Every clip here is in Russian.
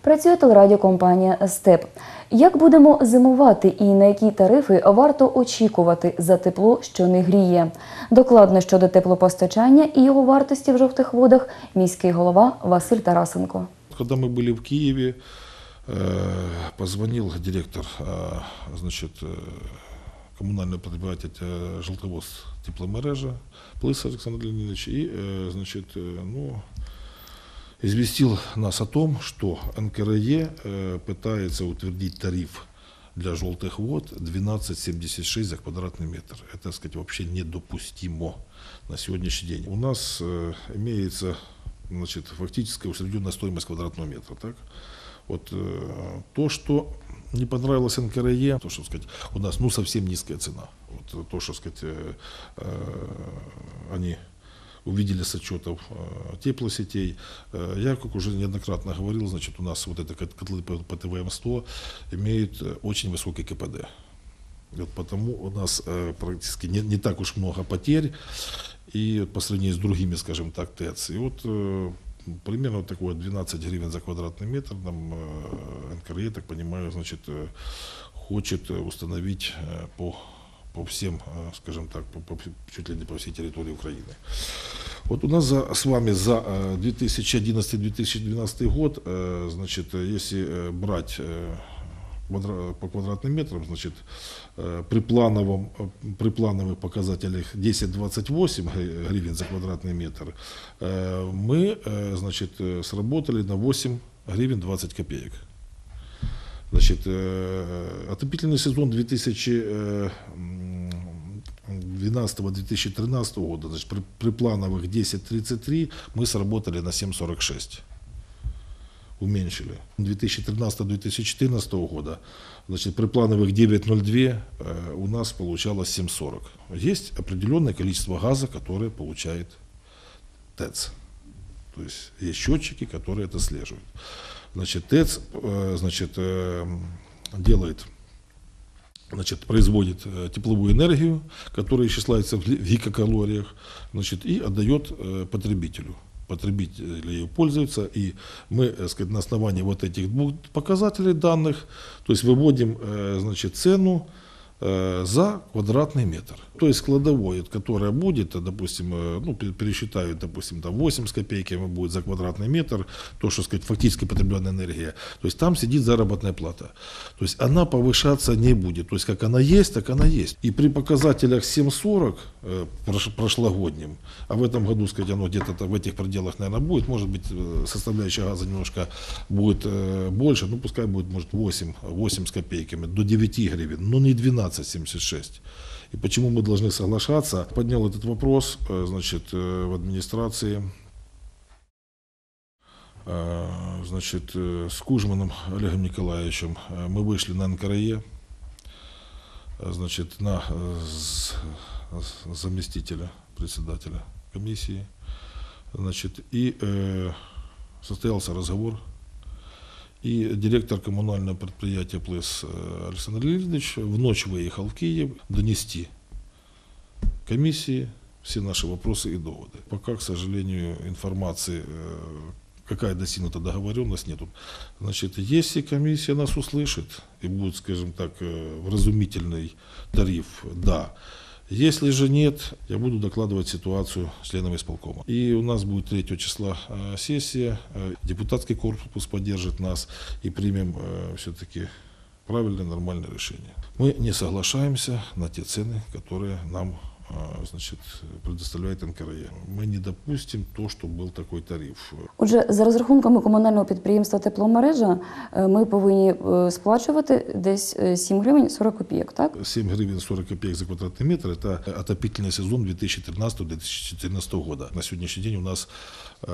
Працює телерадіокомпанія Степ. Як будемо зимувати і на які тарифи варто очікувати за тепло, що не гріє? Докладно щодо теплопостачання і його вартості в жовтих водах міський голова Василь Тарасенко. Когда мы были в Киеве, э, позвонил директор э, значит, э, коммунального предприятия э, «Желтовоз тепломережа» Плыс Александр Леонидович и э, значит, э, ну, известил нас о том, что НКРЕ э, пытается утвердить тариф для желтых вод 12,76 за квадратный метр. Это, так сказать, вообще недопустимо на сегодняшний день. У нас э, имеется значит, фактическая усредненная стоимость квадратного метра. Так? Вот э, то, что не понравилось НКРЕ, то, что сказать, у нас ну, совсем низкая цена. Вот, то, что сказать, они увидели с отчетов э, теплосетей. Э, Я, как уже неоднократно говорил, значит, у нас вот это кот- котлы по по ТВМ-100 имеют э, очень высокий КПД. Вот потому у нас практически не, не так уж много потерь и по сравнению с другими, скажем так, ТЭЦ. И вот примерно вот такое 12 гривен за квадратный метр нам э, НКРЕ, так понимаю, значит, хочет установить по, по всем, э, скажем так, по, по- чуть ли не по всей территории Украины. Вот у нас за, с вами за э, 2011-2012 год, э, значит, если э, брать э, по квадратным метрам, значит, э, при, плановом, при плановых показателях 10-28 гри- гривен за квадратный метр, мы, значит, сработали на 8 гривен 20 копеек. Значит, э, отопительный сезон 2012-2013 года, значит, при, при плановых 10.33 мы сработали на 7.46 уменьшили. 2013-2014 года, значит, при плановых 9.02 э, у нас получалось 7.40. Есть определенное количество газа, которое получает ТЭЦ. То есть есть счетчики, которые это слеживают. Значит, ТЭЦ э, значит, э, делает значит, производит э, тепловую энергию, которая исчисляется в гигакалориях, значит, и отдает потребителю. Потребитель ею пользуется, и мы, э, сказать, на основании вот этих двух показателей данных, то есть выводим, значит, цену за квадратный метр. То есть складовой, которая будет, э, допустим, э, ну, пе- пересчитают, допустим, там 8 с копейками будет за квадратный метр, то, что, сказать, фактически потребленная энергия. То есть там сидит заработная плата. То есть она повышаться не будет. То есть как она есть, так она есть. И при показателях 7,40 э, прош- прошлогодним, а в этом году, сказать, оно где-то в этих пределах, наверное, будет, может быть, э, составляющая газа немножко будет э, больше, ну, пускай будет, может, 8, 8 с копейками, до 9 гривен, но не 12,76. И почему мы должны соглашаться? Поднял этот вопрос, э, значит, э, в администрации, Э, значит, с Кужманом Олегом Николаевичем мы вышли на НКРЕ, значит, на заместителя председателя комиссии, значит, и э, состоялся разговор, и директор коммунального предприятия ПЛС э, Александр Леонидович в ночь выехал в Киев донести комиссии все наши вопросы и доводы. Пока, к сожалению, информации, э, какая достигнута договоренность, нету. Значит, если комиссия нас услышит и будет, скажем так, э, вразумительный тариф, да. Если же нет, я буду докладывать ситуацию членам исполкома. И у нас будет 3 числа э, сессия, э, депутатский корпус поддержит нас и примем все-таки правильное, нормальное решение. Мы не соглашаемся на те цены, которые нам э, значит, предоставляет НКРЕ. Мы не допустим то, что был такой тариф. Отже, за розрахунками комунального підприємства Тепломережа е, ми повинні е, сплачувати десь е, 7 гривень 40 копійок, так? 7 гривен 40 копеек за квадратный метр – это отопительный сезон 2013-2014 года. На сегодняшний день у нас э,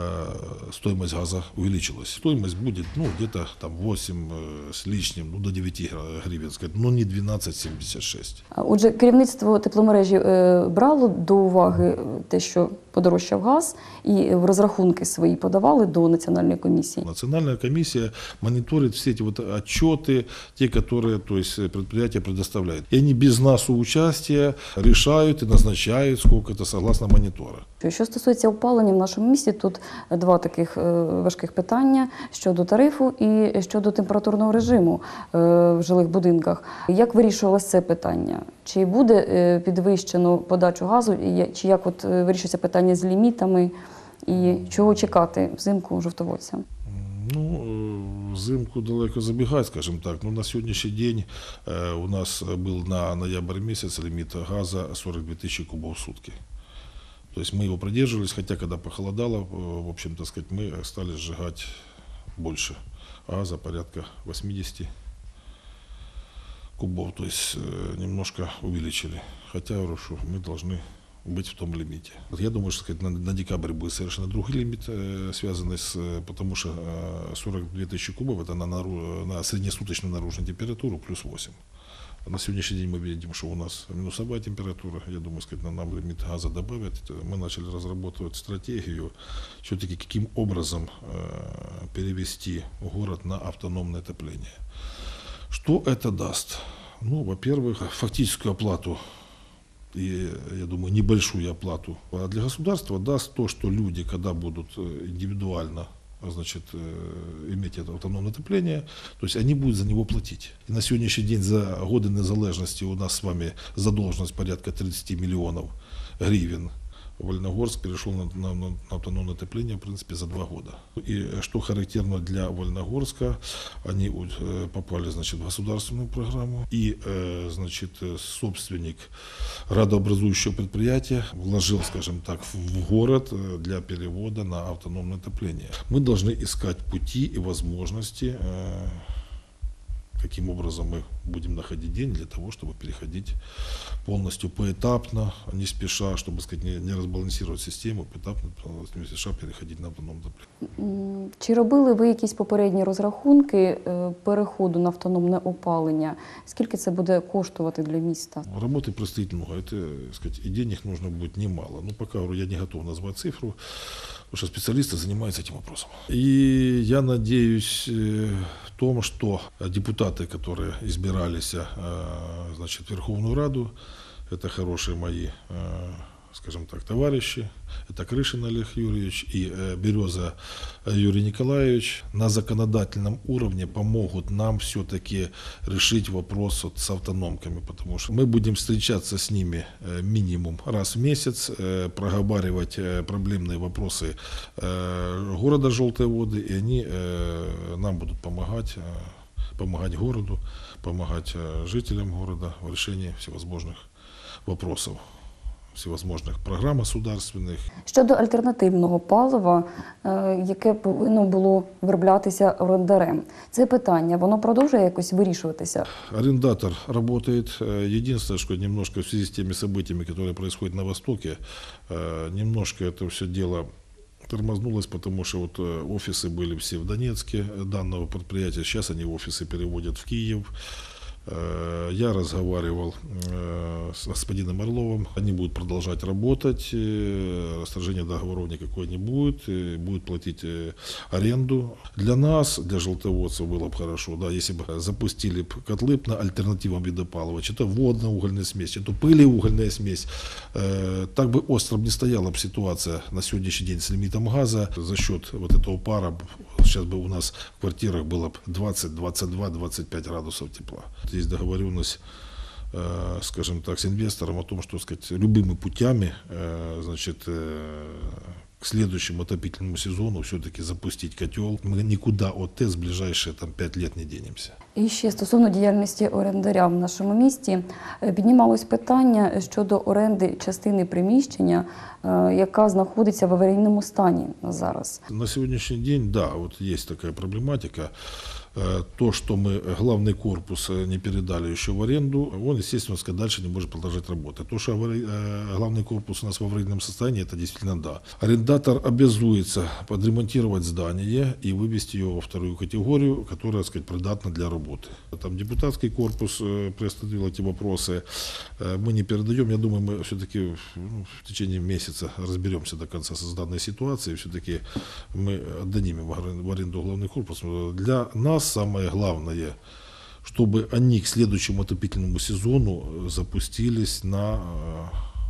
стоимость газа увеличилась. Стоимость будет ну, где-то там 8 э, с лишним, ну, до 9 гра- гривен, сказать, но не 12,76. А, Отже, керівництво тепломережі е, брало до уваги те, що подорожчав газ, і в розрахунки свої подавали до національної комісії. Национальная комиссия мониторит все эти вот отчеты, те, которые то есть, э, предприятие предоставляет. И они без нас участия решают и назначают, сколько это согласно монитора. Що стосується опалення в нашому місті, тут тут два таких е, важких питання щодо тарифу і щодо температурного режиму е, в жилих будинках. Як вирішувалося це питання? Чи буде е, підвищено подачу газу, і я- чи як от е, вирішується питання з лімітами, і чого чекати взимку жовтоводцям? Ну, э, взимку далеко забегать, скажем так. Но на сегодняшний день э, у нас был на ноябрь месяц лимит газа 42 тысячи кубов в сутки. То есть мы его продерживались, хотя когда похолодало, э, в общем, так сказать, мы стали сжигать больше газа, порядка 80 кубов, то есть э, немножко увеличили. Хотя я говорю, что мы должны быть в том лимите. Я думаю, что сказать, на, на декабрь будет совершенно другой лимит, э, связанный с, э, потому что э, 42 тысячи кубов это на, нару- на среднесуточную наружную температуру плюс 8. А на сегодняшний день мы видим, что у нас минусовая температура. Я думаю, сказать, на нам лимит газа добавят. Мы начали разрабатывать стратегию, все-таки каким образом э, перевести город на автономное отопление. Что это даст? Ну, во-первых, фактическую оплату и, я думаю, небольшую оплату. А для государства даст то, что люди, когда будут э, индивидуально значит, э, иметь это автономное отопление, то есть они будут за него платить. И на сегодняшний день за годы незалежности у нас с вами задолженность порядка 30 миллионов гривен. Вольногорск перешел на, на- на автономное отопление, в принципе, за два года. И э, что характерно для Вольногорска, они э, попали, значит, в государственную программу, и, э, значит, собственник радообразующего предприятия вложил, скажем так, в- город для перевода на автономное отопление. Мы должны искать пути и возможности, каким образом мы будем находить деньги для того, чтобы переходить полностью поэтапно, не спеша, чтобы сказать, не, не разбалансировать систему, поэтапно, не спеша переходить на автономное отопление. М, Чи робили ви якісь попередні розрахунки е, переходу на автономне опалення? Скільки це буде коштувати для міста? Работы предстоит много, это, так сказать, и денег нужно будет немало. Но пока говорю, я не готов назвать цифру, Потому что специалисты занимаются этим вопросом. И я надеюсь э, в том, что депутаты, которые избирались э, значит, в Верховную Раду, это хорошие мои, э, скажем так, товарищи, это Крышин Олег Юрьевич и э, Береза Юрий Николаевич, на законодательном уровне помогут нам все-таки решить вопрос вот с автономками, потому что мы будем встречаться с ними э, минимум раз в месяц, э, проговаривать э, проблемные вопросы э, города Желтые воды, и они э, нам будут помогать, э, помогать городу, помогать э, жителям города в решении всевозможных вопросов, всевозможных программ государственных, Щодо альтернативного палива, е, яке повинно було вироблятися орендарем, це питання воно продовжує якось вирішуватися. Арендатор работает. Э, Единственное, что немножко в связи с теми событиями, которые происходят на Востоке, э, немножко это все дело тормознулось, потому что вот э, офисы были все в Донецке э, данного предприятия, сейчас они офисы переводят в Киев. Э, Я разговаривал э, с господином Орловым, они будут продолжать работать, э, расторжения договоров никакой не будет, будут платить аренду. Для нас, для желтоводцев было бы хорошо, да, если бы запустили котлы на альтернативам что-то водно-угольная смесь, что-то пылеугольная смесь. Так бы остро не стояла бы ситуация на сегодняшний день с лимитом газа. За счет вот этого пара сейчас бы у нас в квартирах было бы 20, 22, 25 градусов тепла. Есть договоренность э, скажем так, с инвестором о том, что сказать, любыми путями э, значит, э, к следующему отопительному сезону все-таки запустить котел. Мы никуда от ТЭС в ближайшие там, 5 лет не денемся. І ще стосовно діяльності орендаря в нашому місті е, піднімалось питання щодо оренди частини приміщення, е, яка знаходиться в аварійному стані зараз. На сегодняшний день, да, вот есть такая проблематика. Э, То, что мы главный корпус э, не передали еще в аренду, он, естественно, сказать, дальше не может продолжать работать. То, что авари- э, главный корпус у нас в аварийном состоянии, это действительно да. Арендатор обязуется подремонтировать здание и вывести его во вторую категорию, которая, так сказать, придатна для работы. Там депутатский корпус э, приостановил эти вопросы. Э, Мы не передаем. Я думаю, мы все-таки ну, в течение месяца разберемся до конца с данной ситуацией. Все-таки мы отдадим им в арен- в аренду главный корпус. Для нас самое главное, чтобы они к следующему отопительному сезону э, запустились на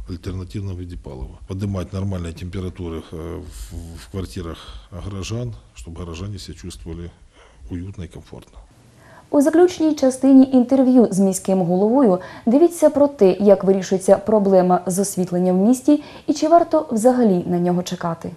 альтернативном виде палива. Поднимать нормальные температуры в квартирах горожан, чтобы горожане себя чувствовали уютно и комфортно. У заключній частині інтерв'ю з міським головою дивіться про те, як вирішується проблема з освітленням в місті і чи варто взагалі на нього чекати.